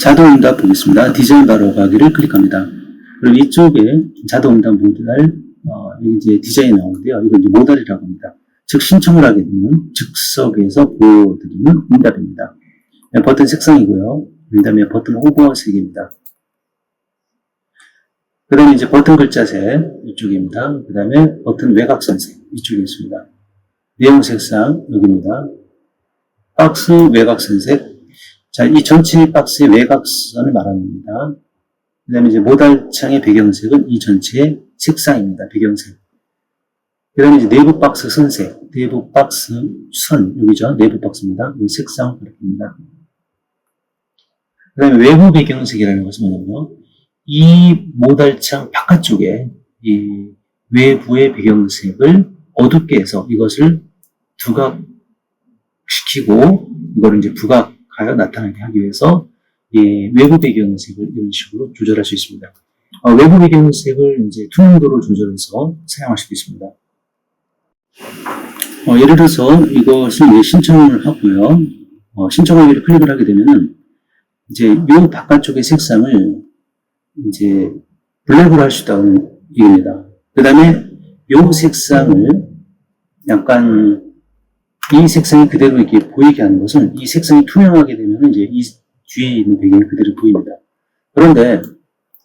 자동응답 보겠습니다. 디자인 바로 가기를 클릭합니다. 그리고 이쪽에 자동응답 모달, 어, 이제 디자인이 나오는데요. 이걸 이제 모달이라고 합니다. 즉, 신청을 하게 되면 즉석에서 보여드리는 응답입니다. 네, 버튼 색상이고요. 그 다음에 버튼 오버색입니다. 그 다음에 이제 버튼 글자색 이쪽입니다. 그 다음에 버튼 외곽선색 이쪽에 있습니다. 내용 색상 여기입니다. 박스 외곽선색 자, 이 전체 박스의 외곽선을 말합니다. 그 다음에 이제 모달창의 배경색은 이 전체의 색상입니다. 배경색. 그 다음에 이제 내부 박스 선색, 내부 박스 선, 여기죠. 내부 박스입니다. 이 색상 그렇습니다. 그 다음에 외부 배경색이라는 것은 뭐냐면요. 이 모달창 바깥쪽에 이 외부의 배경색을 어둡게 해서 이것을 두각시키고 이거를 이제 부각 하여 나타나게 하기 위해서 이 외부 배경색을 이런 식으로 조절할 수 있습니다. 어, 외부 배경색을 이제 투명도를 조절해서 사용할 수도 있습니다. 어, 예를 들어서 이것을 이제 신청을 하고요. 어, 신청하기를 클릭을 하게 되면은 이제 요 바깥쪽의 색상을 이제 블랙으로 할 수 있다는 얘기입니다. 그 다음에 요 색상을 약간 이 색상이 그대로 이렇게 보이게 하는 것은 이 색상이 투명하게 되면 이제 이 뒤에 있는 배경이 그대로 보입니다. 그런데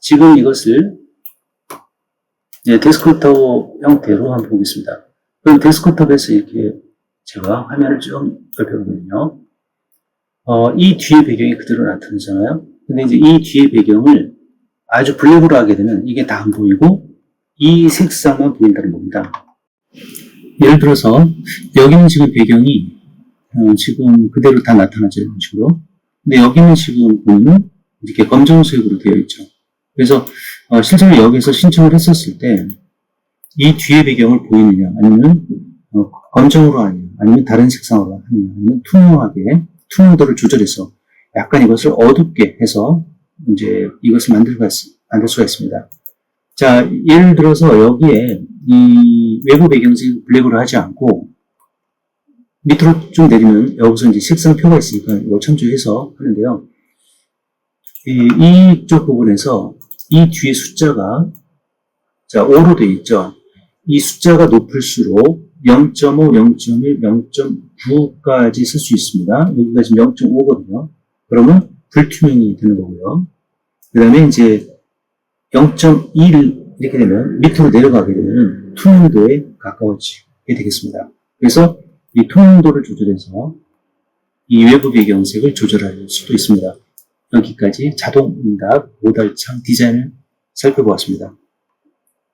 지금 이것을 이제 데스크톱 형태로 한번 보겠습니다. 그럼 데스크톱에서 이렇게 제가 화면을 좀 넓혀보면요. 어, 이 뒤에 배경이 그대로 나타나잖아요. 근데 이제 이 뒤에 배경을 아주 블랙으로 하게 되면 이게 다 안 보이고 이 색상만 보인다는 겁니다. 예를 들어서 여기는 지금 배경이 어, 지금 그대로 다 나타나죠 이런 식으로. 근데 여기는 지금 보면 이렇게 검정색으로 되어 있죠. 그래서 어, 실제로 여기서 신청을 했었을 때 이 뒤에 배경을 보이느냐 아니면 어, 검정으로 하느냐 아니면 다른 색상으로 하느냐 아니면 투명하게 투명도를 조절해서 약간 이것을 어둡게 해서 이제 이것을 만들, 수가 있습니다. 자, 예를 들어서 여기에 이 외부 배경색 블랙으로 하지 않고 밑으로 좀 내리면 여기서 이제 색상표가 있으니까 이걸 참조해서 하는데요. 이, 이쪽 부분에서 이 뒤에 숫자가 자, 5로 되어 있죠. 이 숫자가 높을수록 0.5, 0.1, 0.9까지 쓸 수 있습니다. 여기가 지금 0.5거든요. 그러면 불투명이 되는 거고요. 그 다음에 이제 0.1 이렇게 되면 밑으로 내려가게 되면 투명도에 가까워지게 되겠습니다. 그래서 이 투명도를 조절해서 이 외부 배경색을 조절할 수도 있습니다. 여기까지 자동 응답 모달창 디자인을 살펴보았습니다.